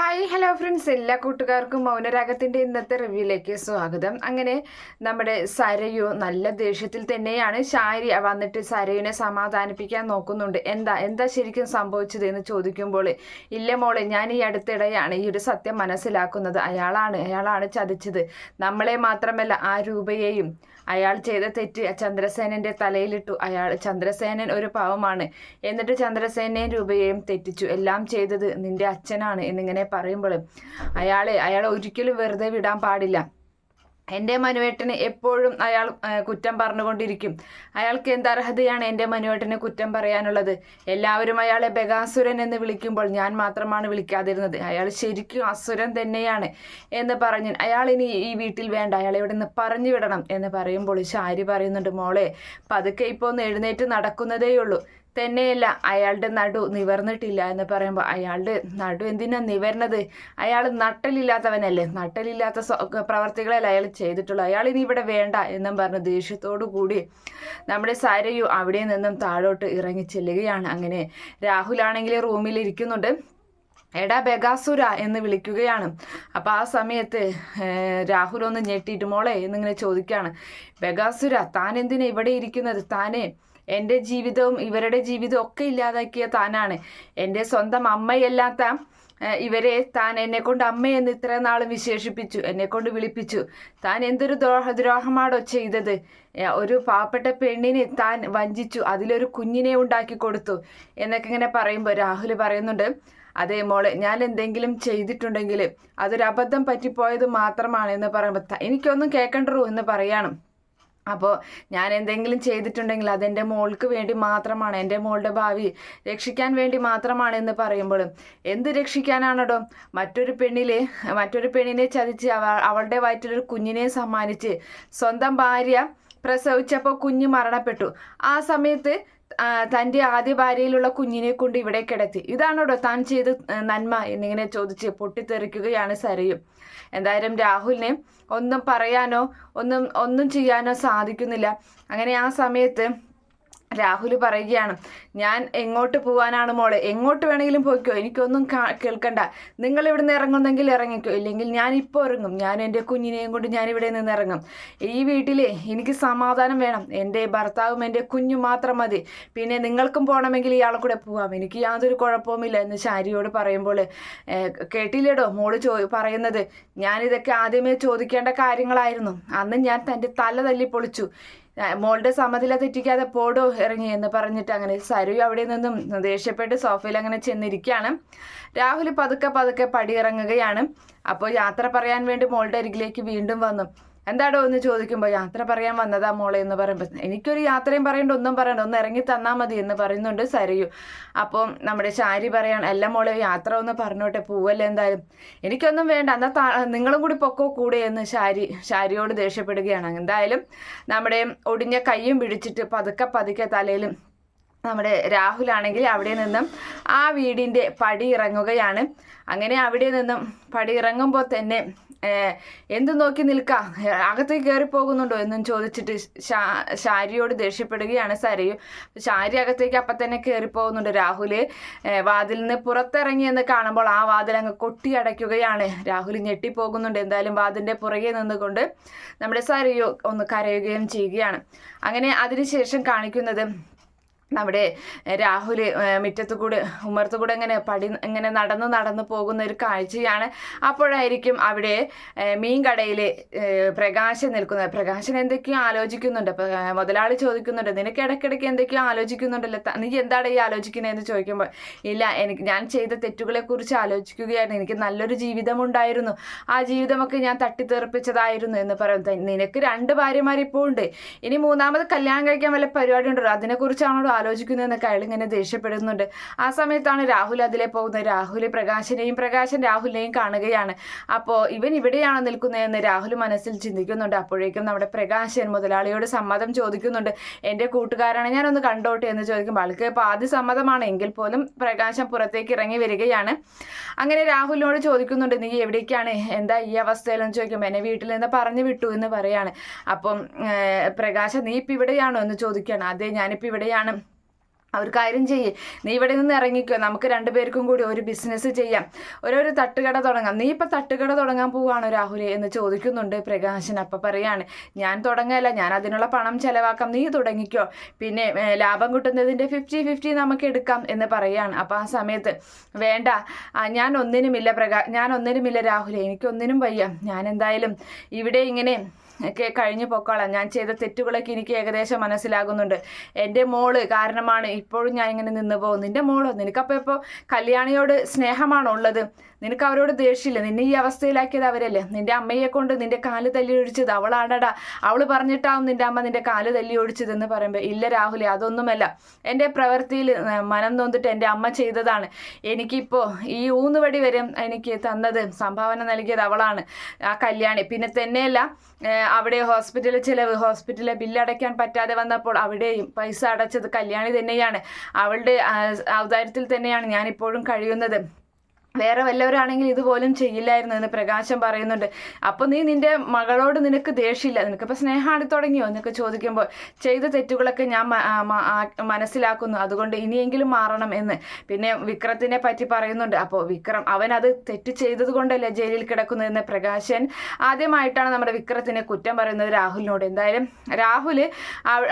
Hi hello friends എല്ലാ കൂട്ടുകാർക്കും മൗനരാഗത്തിന്റെ ഇന്നത്തെ റിവ്യൂയിലേക്ക് സ്വാഗതം. അങ്ങനെ നമ്മുടെ സരയു നല്ല ദേഷ്യത്തിൽ തന്നെയാണ് ശാരി വന്നിട്ട് സരയുനെ സമാധാനിപ്പിക്കാൻ നോക്കുന്നുണ്ട്. എന്താ എന്താ ശരിക്കും സംഭവിച്ചത് എന്ന് ചോദിക്കുമ്പോൾ ഇല്ല മോളെ ഞാൻ ഈ അടുത്തിടെയാണ് ഈ ഒരു സത്യം മനസ്സിലാക്കുന്നത്. അയാളാണ് അയാളാണ് ചതിച്ചത്. നമ്മളെ മാത്രമല്ല ആ രൂപയെയും അയാൾ ചെയ്ത തെറ്റ് ചന്ദ്രസേനന്റെ തലയിലിട്ടു. അയാൾ ചന്ദ്രസേനൻ ഒരു പാവമാണ്. എന്നിട്ട് ചന്ദ്രസേനയും രൂപയെയും തെറ്റിച്ചു. എല്ലാം ചെയ്തത് നിന്റെ അച്ഛനാണ് എന്നിങ്ങനെ പറയുമ്പോൾ അയാളെ അയാളെ ഒരിക്കലും വെറുതെ വിടാൻ പാടില്ല. എന്റെ മനുവേട്ടന് എപ്പോഴും അയാൾ കുറ്റം പറഞ്ഞുകൊണ്ടിരിക്കും. അയാൾക്ക് എന്ത് അർഹതയാണ് എന്റെ മനുവേട്ടനെ കുറ്റം പറയാനുള്ളത്? എല്ലാവരും അയാളെ ബഗാസുരൻ എന്ന് വിളിക്കുമ്പോൾ ഞാൻ മാത്രമാണ് വിളിക്കാതിരുന്നത്. അയാൾ ശരിക്കും അസുരൻ തന്നെയാണ് എന്ന് പറഞ്ഞ് അയാൾ ഇനി ഈ വീട്ടിൽ വേണ്ട അയാൾ ഇവിടെ നിന്ന് പറഞ്ഞു വിടണം എന്ന് പറയുമ്പോൾ ശാരി പറയുന്നുണ്ട് മോളെ പതുക്കെ ഇപ്പോൾ ഒന്ന് എഴുന്നേറ്റ് നടക്കുന്നതേയുള്ളൂ. തന്നെയല്ല അയാളുടെ നടു നിവർന്നിട്ടില്ല എന്ന് പറയുമ്പോൾ അയാളുടെ നടു എന്തിനാ നിവർന്നത് അയാൾ നട്ടലില്ലാത്തവനല്ലേ? നട്ടലില്ലാത്ത പ്രവർത്തികളല്ല അയാൾ ചെയ്തിട്ടുള്ളൂ. അയാൾ ഇനി ഇവിടെ വേണ്ട എന്നും പറഞ്ഞ് ദേഷ്യത്തോടു കൂടി നമ്മുടെ സാരയു അവിടെ നിന്നും താഴോട്ട് ഇറങ്ങി ചെല്ലുകയാണ്. അങ്ങനെ രാഹുലാണെങ്കിൽ റൂമിൽ ഇരിക്കുന്നുണ്ട്. എടാ ബഗാസുര എന്ന് വിളിക്കുകയാണ്. അപ്പോൾ ആ സമയത്ത് രാഹുൽ ഒന്ന് ഞെട്ടിയിട്ട് മോളെ എന്നിങ്ങനെ ചോദിക്കുകയാണ്. ബഗാസുര താൻ എന്തിനാ ഇവിടെ ഇരിക്കുന്നത്? താനേ എന്റെ ജീവിതവും ഇവരുടെ ജീവിതവും ഒക്കെ ഇല്ലാതാക്കിയ താനാണ്. എന്റെ സ്വന്തം അമ്മയല്ലാത്ത ഇവരെ താൻ എന്നെ കൊണ്ട് അമ്മയെന്ന് ഇത്ര നാളും വിശേഷിപ്പിച്ചു എന്നെ കൊണ്ട് വിളിപ്പിച്ചു. താൻ എന്തൊരു ദ്രോഹ ദ്രോഹമാണോ ചെയ്തത്. ഒരു പാവപ്പെട്ട പെണ്ണിനെ താൻ വഞ്ചിച്ചു അതിലൊരു കുഞ്ഞിനെ ഉണ്ടാക്കി കൊടുത്തു എന്നൊക്കെ ഇങ്ങനെ പറയുമ്പോൾ രാഹുൽ പറയുന്നുണ്ട് അതേ മോളെ ഞാൻ എന്തെങ്കിലും ചെയ്തിട്ടുണ്ടെങ്കിൽ അതൊരു അബദ്ധം പറ്റിപ്പോയത് മാത്രമാണ് എന്ന് പറയുമ്പോൾ എനിക്കൊന്നും കേൾക്കണ്ടു എന്ന് പറയണം. അപ്പോൾ ഞാൻ എന്തെങ്കിലും ചെയ്തിട്ടുണ്ടെങ്കിൽ അതെന്റെ മോൾക്ക് വേണ്ടി മാത്രമാണ് എന്റെ മോളുടെ ഭാവി രക്ഷിക്കാൻ വേണ്ടി മാത്രമാണ് എന്ന് പറയുമ്പോഴും എന്ത് രക്ഷിക്കാനാണോ മറ്റൊരു പെണ്ണിലെ മറ്റൊരു പെണ്ണിനെ ചതിച്ച് അവ അവളുടെ വയറ്റിലൊരു കുഞ്ഞിനെ സമ്മാനിച്ച് സ്വന്തം ഭാര്യ പ്രസവിച്ചപ്പോൾ കുഞ്ഞ് മരണപ്പെട്ടു. ആ സമയത്ത് തന്റെ ആദ്യ ഭാര്യയിലുള്ള കുഞ്ഞിനെ കൊണ്ട് ഇവിടെ കിടത്തി. ഇതാണോടോ താൻ ചെയ്ത് നന്മ എന്നിങ്ങനെ ചോദിച്ച് പൊട്ടിത്തെറിക്കുകയാണ് സരയും. എന്തായാലും രാഹുലിനെ ഒന്നും പറയാനോ ഒന്നും ഒന്നും ചെയ്യാനോ സാധിക്കുന്നില്ല. അങ്ങനെ ആ സമയത്ത് രാഹുൽ പറയുകയാണ് ഞാൻ എങ്ങോട്ട് പോവാനാണ് മോളെ? എങ്ങോട്ട് വേണമെങ്കിലും പോയിക്കോ? എനിക്കൊന്നും കേൾക്കണ്ട. നിങ്ങൾ ഇവിടെ നിന്ന് ഇറങ്ങുന്നെങ്കിൽ ഇറങ്ങിക്കോ. ഇല്ലെങ്കിൽ ഞാൻ ഇപ്പോൾ ഇറങ്ങും. ഞാൻ എന്റെ കുഞ്ഞിനെയും കൊണ്ട് ഞാൻ ഇവിടെ നിന്ന് ഇറങ്ങും. ഈ വീട്ടിലെ എനിക്ക് സമാധാനം വേണം. എന്റെ ഭർത്താവും എന്റെ കുഞ്ഞും മാത്രം മതി. പിന്നെ നിങ്ങൾക്കും പോകണമെങ്കിൽ ഇയാളെ കൂടെ പോവാം. എനിക്ക് യാതൊരു കുഴപ്പവുമില്ല എന്ന് ശാരിയോട് പറയുമ്പോൾ കേട്ടില്ലേടോ മോൾ ചോ പറയുന്നത്? ഞാനിതൊക്കെ ആദ്യമേ ചോദിക്കേണ്ട കാര്യങ്ങളായിരുന്നു. അന്ന് ഞാൻ തന്റെ തല തല്ലി പൊളിച്ചു. മോളുടെ സമതില തെറ്റിക്കാതെ പോടോ ഇറങ്ങി എന്ന് പറഞ്ഞിട്ട് അങ്ങനെ സരു അവിടെ നിന്നും ദേഷ്യപ്പെട്ട് സോഫയിൽ അങ്ങനെ ചെന്നിരിക്കുകയാണ് രാഹുൽ പതുക്കെ പതുക്കെ പടിയിറങ്ങുകയാണ്. അപ്പോൾ യാത്ര പറയാൻ വേണ്ടി മോളുടെ അരികിലേക്ക് വീണ്ടും വന്നു. എന്താടോ എന്ന് ചോദിക്കുമ്പോൾ യാത്ര പറയാൻ വന്നതാ മോളെ എന്ന് പറയുമ്പോൾ എനിക്കൊരു യാത്രയും പറയണ്ട ഒന്നും പറയണ്ട ഒന്ന് ഇറങ്ങി തന്നാൽ മതി എന്ന് പറയുന്നുണ്ട് സരിയു. അപ്പോൾ നമ്മുടെ ശാരി പറയാൻ അല്ല മോളെ യാത്ര ഒന്ന് പറഞ്ഞോട്ടെ പോവല്ലേ എന്തായാലും? എനിക്കൊന്നും വേണ്ട എന്നാ നിങ്ങളും കൂടി പൊക്കോ കൂടെ എന്ന് ശാരി ശാരിയോട് ദേഷ്യപ്പെടുകയാണ്. എന്തായാലും നമ്മുടെ ഒടിഞ്ഞ കൈയും പിടിച്ചിട്ട് പതുക്കെ പതുക്കെ തലയിലും നമ്മുടെ രാഹുലാണെങ്കിൽ അവിടെ നിന്നും ആ വീടിന്റെ പടി ഇറങ്ങുകയാണ്. അങ്ങനെ അവിടെ നിന്നും പടി ഇറങ്ങുമ്പോൾ തന്നെ എന്ത് നോക്കി നിൽക്കാം? അകത്തേക്ക് കയറി പോകുന്നുണ്ടോ? എന്നും ചോദിച്ചിട്ട് ശാരിയോട് ദേഷ്യപ്പെടുകയാണ് സരയു. ശാരി അകത്തേക്ക് അപ്പം തന്നെ കയറി പോകുന്നുണ്ട്. രാഹുൽ വാതിൽ നിന്ന് പുറത്തിറങ്ങി എന്ന് കാണുമ്പോൾ ആ വാതിൽ അങ്ങ് കൊട്ടി അടയ്ക്കുകയാണ്. രാഹുൽ ഞെട്ടിപ്പോകുന്നുണ്ട്. എന്തായാലും വാതിലിന്റെ പുറകെ നിന്നുകൊണ്ട് നമ്മുടെ സരയു ഒന്ന് കരയുകയും ചെയ്യുകയാണ്. അങ്ങനെ അതിനുശേഷം കാണിക്കുന്നത് നമ്മുടെ രാഹുൽ മുറ്റത്തു കൂടെ ഉമ്മർത്ത് കൂടെ ഇങ്ങനെ പടി ഇങ്ങനെ നടന്ന് നടന്ന് പോകുന്ന ഒരു കാഴ്ചയാണ്. അപ്പോഴായിരിക്കും അവിടെ മീൻ കടയിൽ പ്രകാശൻ നിൽക്കുന്നത്. പ്രകാശൻ എന്തൊക്കെയോ ആലോചിക്കുന്നുണ്ട്. മുതലാളി ചോദിക്കുന്നുണ്ട് നിനക്ക് ഇടയ്ക്കിടയ്ക്ക് എന്തൊക്കെയോ ആലോചിക്കുന്നുണ്ടല്ലോ? നീ എന്താണ് ഈ ആലോചിക്കുന്നതെന്ന് ചോദിക്കുമ്പോൾ ഇല്ല എനിക്ക് ഞാൻ ചെയ്ത തെറ്റുകളെക്കുറിച്ച് ആലോചിക്കുകയായിരുന്നു. എനിക്ക് നല്ലൊരു ജീവിതമുണ്ടായിരുന്നു. ആ ജീവിതമൊക്കെ ഞാൻ തട്ടിത്തെറിപ്പിച്ചതായിരുന്നു എന്ന് പറയുന്നത് നിനക്ക് രണ്ട് ഭാര്യമാർ ഇപ്പോൾ ഉണ്ട് ഇനി മൂന്നാമത് കല്യാണം കഴിക്കാൻ വല്ല പരിപാടി ഉണ്ടല്ലോ അതിനെക്കുറിച്ചാണോ ആലോചിക്കുന്നതെന്നൊക്കെ അയാൾ ഇങ്ങനെ ദേഷ്യപ്പെടുന്നുണ്ട്. ആ സമയത്താണ് രാഹുൽ അതിലെ പോകുന്നത്. രാഹുൽ പ്രകാശിനെയും പ്രകാശൻ രാഹുലിനെയും കാണുകയാണ്. അപ്പോൾ ഇവൻ ഇവിടെയാണോ നിൽക്കുന്നതെന്ന് രാഹുൽ മനസ്സിൽ ചിന്തിക്കുന്നുണ്ട്. അപ്പോഴേക്കും നമ്മുടെ പ്രകാശൻ മുതലാളിയോട് സമ്മതം ചോദിക്കുന്നുണ്ട്. എന്റെ കൂട്ടുകാരാണ് ഞാനൊന്ന് കണ്ടോട്ടെ എന്ന് ചോദിക്കുമ്പോൾ ആൾക്ക് പാതി സമ്മതമാണ്. എങ്കിൽ പോലും പ്രകാശം പുറത്തേക്ക് ഇറങ്ങി വരികയാണ്. അങ്ങനെ രാഹുലിനോട് ചോദിക്കുന്നുണ്ട് നീ എവിടേക്കാണ്? എന്താ ഈ അവസ്ഥയിലെന്ന് ചോദിക്കുമ്പോൾ എന്നെ വീട്ടിൽ നിന്ന് പറഞ്ഞു വിട്ടു എന്ന് പറയാണ്. അപ്പം പ്രകാശം നീ ഇപ്പം ഇവിടെയാണോ? എന്ന് ചോദിക്കുകയാണ്. അതെ ഞാനിപ്പോൾ ഇവിടെയാണ്. ഒരു കാര്യം ചെയ്യ്. നീ ഇവിടെ നിന്ന് ഇറങ്ങിക്കോ. നമുക്ക് രണ്ടുപേർക്കും കൂടി ഒരു ബിസിനസ് ചെയ്യാം. ഓരോരു തട്ടുകട തുടങ്ങാം. നീ ഇപ്പം തട്ടുകട തുടങ്ങാൻ പോവുകയാണോ രാഹുലെ എന്ന് ചോദിക്കുന്നുണ്ട് പ്രകാശൻ. അപ്പം പറയാണ് ഞാൻ തുടങ്ങല്ല. ഞാൻ അതിനുള്ള പണം ചെലവാക്കാം. നീ തുടങ്ങിക്കോ. പിന്നെ ലാഭം കിട്ടുന്നതിന്റെ ഫിഫ്റ്റി ഫിഫ്റ്റി നമുക്ക് എടുക്കാം എന്ന് പറയാണ്. അപ്പം ആ സമയത്ത് വേണ്ട. ഞാൻ ഒന്നിനുമില്ല പ്രകാ ഞാൻ ഒന്നിനുമില്ല രാഹുലെ. എനിക്കൊന്നിനും വയ്യ. ഞാൻ എന്തായാലും ഇവിടെ ഇങ്ങനെ ഒക്കെ കഴിഞ്ഞു പൊക്കോളാം. ഞാൻ ചെയ്ത തെറ്റുകളൊക്കെ എനിക്ക് ഏകദേശം മനസ്സിലാകുന്നുണ്ട്. എന്റെ മോൾ കാരണമാണ് ഇപ്പോഴും ഞാൻ ഇങ്ങനെ നിന്ന് പോകും നിന്റെ മോളോ? നിനക്കപ്പോൾ ഇപ്പോൾ കല്യാണിയോട് സ്നേഹമാണോ ഉള്ളത്? നിനക്ക് അവരോട് ദേഷ്യമില്ല? നിന്നെ ഈ അവസ്ഥയിലാക്കിയത് അവരല്ലേ? നിന്റെ അമ്മയെ കൊണ്ട് നിന്റെ കാൽ തല്ലി ഒഴിച്ചത് അവളാണടാ. അവൾ പറഞ്ഞിട്ടാവും നിന്റെ അമ്മ നിന്റെ കാൽ തല്ലി ഒഴിച്ചതെന്ന് പറയുമ്പോൾ ഇല്ല രാഹുലെ അതൊന്നുമല്ല. എന്റെ പ്രവൃത്തിയിൽ മനം നൊന്നിട്ട് എന്റെ അമ്മ ചെയ്തതാണ്. എനിക്കിപ്പോൾ ഈ ഊന്നുവടി വരെ എനിക്ക് തന്നത് സംഭാവന നൽകിയത് അവളാണ്. ആ കല്യാണി. പിന്നെ തന്നെയല്ല അവിടെ ഹോസ്പിറ്റൽ ചിലവ് ഹോസ്പിറ്റലിലെ ബില്ല് അടയ്ക്കാൻ പറ്റാതെ വന്നപ്പോൾ അവിടെയും പൈസ അടച്ചത് കല്യാണി തന്നെയാണ്. അവളുടെ ഔദാര്യത്തിൽ തന്നെയാണ് ഞാനിപ്പോഴും കഴിയുന്നത്. വേറെ വല്ലവരാണെങ്കിൽ ഇതുപോലും ചെയ്യില്ലായിരുന്നു എന്ന് പ്രകാശം പറയുന്നുണ്ട്. അപ്പോൾ നീ നിന്റെ മകളോട് നിനക്ക് ദേഷ്യമില്ല. നിനക്കിപ്പോൾ സ്നേഹമാണ് തുടങ്ങിയോ? എന്നൊക്കെ ചോദിക്കുമ്പോൾ ചെയ്ത തെറ്റുകളൊക്കെ ഞാൻ മനസ്സിലാക്കുന്നു. അതുകൊണ്ട് ഇനിയെങ്കിലും മാറണം എന്ന്. പിന്നെ വിക്രത്തിനെ പറ്റി പറയുന്നുണ്ട്. അപ്പോൾ വിക്രം അവൻ അത് തെറ്റ് ചെയ്തത് കൊണ്ടല്ലേ ജയിലിൽ കിടക്കുന്നതെന്ന് പ്രകാശൻ ആദ്യമായിട്ടാണ് നമ്മുടെ വിക്രത്തിനെ കുറ്റം പറയുന്നത് രാഹുലിനോട്. എന്തായാലും രാഹുൽ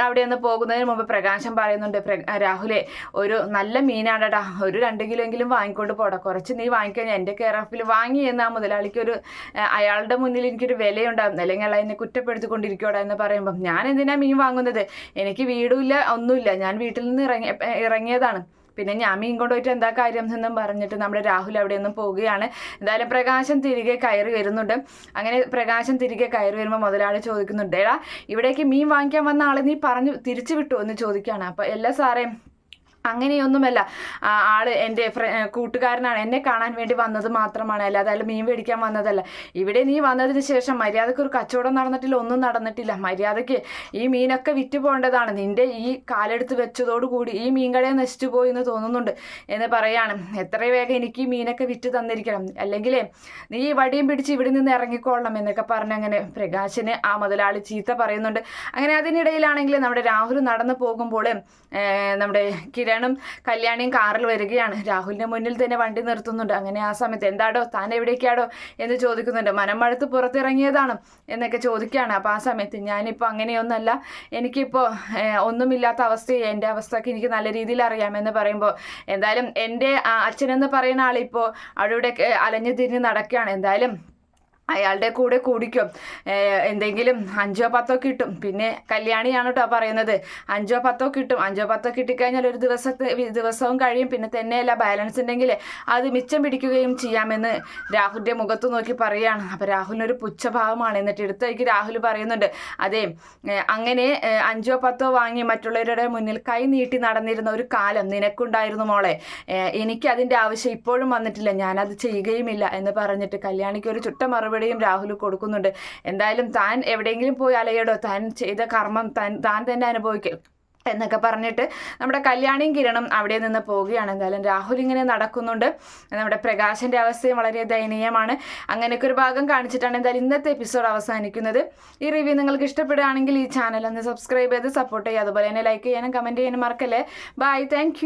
അവിടെ നിന്ന് പോകുന്നതിന് മുമ്പ് പ്രകാശം പറയുന്നുണ്ട്. രാഹുലെ ഒരു നല്ല മീനാണടാ. ഒരു രണ്ട് കിലോ എങ്കിലും വാങ്ങിക്കൊണ്ട് പോടാ. കുറച്ച് നീ വാങ്ങിക്കഴിഞ്ഞാൽ എന്റെ കെയർ ഓഫിൽ വാങ്ങി എന്ന് ആ മുതലാളിക്ക് ഒരു അയാളുടെ മുന്നിൽ എനിക്കൊരു വിലയുണ്ടാകും അല്ലെങ്കിൽ അയാൾ എന്നെ കുറ്റപ്പെടുത്തിക്കൊണ്ടിരിക്കോടാ എന്ന് പറയുമ്പം ഞാൻ എന്തിനാണ് മീൻ വാങ്ങുന്നത്? എനിക്ക് വീടുമില്ല ഒന്നുമില്ല. ഞാൻ വീട്ടിൽ നിന്ന് ഇറങ്ങി ഇറങ്ങിയതാണ്. പിന്നെ ഞാൻ മീൻ കൊണ്ടുപോയിട്ട് എന്താ കാര്യം എന്നും പറഞ്ഞിട്ട് നമ്മുടെ രാഹുൽ അവിടെ നിന്നും പോവുകയാണ്. എന്തായാലും പ്രകാശം തിരികെ കയറി വരുന്നുണ്ട്. അങ്ങനെ പ്രകാശം തിരികെ കയറി വരുമ്പോൾ മുതലാളി ചോദിക്കുന്നുണ്ട് എടാ ഇവിടേക്ക് മീൻ വാങ്ങിക്കാൻ വന്ന ആളെ നീ പറഞ്ഞു തിരിച്ചു വിട്ടു? എന്ന് ചോദിക്കുകയാണ്. അപ്പോൾ എല്ലാ സാറേ അങ്ങനെയൊന്നുമല്ല. ആൾ എന്റെ കൂട്ടുകാരനാണ്. എന്നെ കാണാൻ വേണ്ടി വന്നത് മാത്രമാണ്. അല്ലാതെ അയാൾ മീൻ മേടിക്കാൻ വന്നതല്ല. ഇവിടെ നീ വന്നതിന് ശേഷം മര്യാദയ്ക്ക് ഒരു കച്ചവടം നടന്നിട്ടില്ല ഒന്നും നടന്നിട്ടില്ല. മര്യാദയ്ക്ക് ഈ മീനൊക്കെ വിറ്റ് പോകേണ്ടതാണ്. നിന്റെ ഈ കാലെടുത്ത് വെച്ചതോടുകൂടി ഈ മീൻകടയെ നശിച്ചു പോയി എന്ന് തോന്നുന്നുണ്ട് എന്ന് പറയാണ്. എത്ര വേഗം എനിക്ക് ഈ മീനൊക്കെ വിറ്റ് തന്നിരിക്കണം. അല്ലെങ്കിൽ നീ ഈ വടിയും പിടിച്ച് ഇവിടെ നിന്ന് ഇറങ്ങിക്കൊള്ളണം എന്നൊക്കെ പറഞ്ഞ് അങ്ങനെ പ്രകാശന് ആ മുതലാളി ചീത്ത പറയുന്നുണ്ട്. അങ്ങനെ അതിനിടയിലാണെങ്കിൽ നമ്മുടെ രാഹുൽ നടന്നു പോകുമ്പോൾ നമ്മുടെ നമ്മുടെ കിരണും കല്യാണിയും കാറിൽ വരികയാണ്. രാഹുലിന്റെ മുന്നിൽ തന്നെ വണ്ടി നിർത്തുന്നുണ്ട്. അങ്ങനെ ആ സമയത്ത് എന്താടോ താൻ എവിടേക്കാടോ എന്ന് ചോദിക്കുന്നുണ്ട്. മനം മടുത്ത് പുറത്തിറങ്ങിയതാണ് എന്നൊക്കെ ചോദിക്കുകയാണ്. അപ്പോൾ ആ സമയത്ത് ഞാനിപ്പോൾ അങ്ങനെയൊന്നല്ല എനിക്കിപ്പോൾ ഒന്നുമില്ലാത്ത അവസ്ഥയെ എന്റെ അവസ്ഥയൊക്കെ എനിക്ക് നല്ല രീതിയിൽ അറിയാമെന്ന് പറയുമ്പോൾ എന്തായാലും എന്റെ അച്ഛനെന്ന് പറയുന്ന ആളിപ്പോൾ അവിടെ അലഞ്ഞു തിരിഞ്ഞ് നടക്കുകയാണ്. എന്തായാലും അയാളുടെ കൂടെ കൂടിക്കും. എന്തെങ്കിലും അഞ്ചോ പത്തോ കിട്ടും. പിന്നെ കല്യാണിയാണ് കേട്ടോ പറയുന്നത്. അഞ്ചോ പത്തോ കിട്ടും. അഞ്ചോ പത്തോ കിട്ടിക്കഴിഞ്ഞാൽ ഒരു ദിവസത്തെ ദിവസവും കഴിയും. പിന്നെ തന്നെയല്ല ബാലൻസ് ഉണ്ടെങ്കിൽ അത് മിച്ചം പിടിക്കുകയും ചെയ്യാമെന്ന് രാഹുലിന്റെ മുഖത്ത് നോക്കി പറയുകയാണ് അപ്പോൾ രാഹുലിനൊരു പുച്ഛഭാവമാണ്. എന്നിട്ട് എടുത്തേക്ക് രാഹുൽ പറയുന്നുണ്ട്. അതെ അങ്ങനെ അഞ്ചോ പത്തോ വാങ്ങി മറ്റുള്ളവരുടെ മുന്നിൽ കൈ നീട്ടി നടന്നിരുന്ന ഒരു കാലം നിനക്കുണ്ടായിരുന്നു മോളെ. എനിക്ക് അതിന്റെ ആവശ്യം ഇപ്പോഴും വന്നിട്ടില്ല. ഞാനത് ചെയ്യുകയുമില്ല എന്ന് പറഞ്ഞിട്ട് കല്യാണിക്ക് ഒരു ചുട്ട മറുപടിയും രാഹുൽ കൊടുക്കുന്നുണ്ട്. എന്തായാലും താൻ എവിടെയെങ്കിലും പോയി അലയടോ. താൻ ചെയ്ത കർമ്മം താൻ താൻ തന്നെ അനുഭവിക്കും എന്നൊക്കെ പറഞ്ഞിട്ട് നമ്മുടെ കല്യാണിയും കിരണും അവിടെ നിന്ന് പോവുകയാണ്. എന്തായാലും രാഹുൽ ഇങ്ങനെ നടക്കുന്നുണ്ട്. നമ്മുടെ പ്രകാശന്റെ അവസ്ഥയും വളരെ ദയനീയമാണ്. അങ്ങനെയൊക്കെ ഒരു ഭാഗം കാണിച്ചിട്ടാണ് എന്തായാലും ഇന്നത്തെ എപ്പിസോഡ് അവസാനിക്കുന്നത്. ഈ റിവ്യൂ നിങ്ങൾക്ക് ഇഷ്ടപ്പെടുകയാണെങ്കിൽ ഈ ചാനൽ ഒന്ന് സബ്സ്ക്രൈബ് ചെയ്ത് സപ്പോർട്ട് ചെയ്യുക. അതുപോലെ തന്നെ ലൈക്ക് ചെയ്യാനും കമന്റ് ചെയ്യാനും മറക്കല്ലേ. Bye thank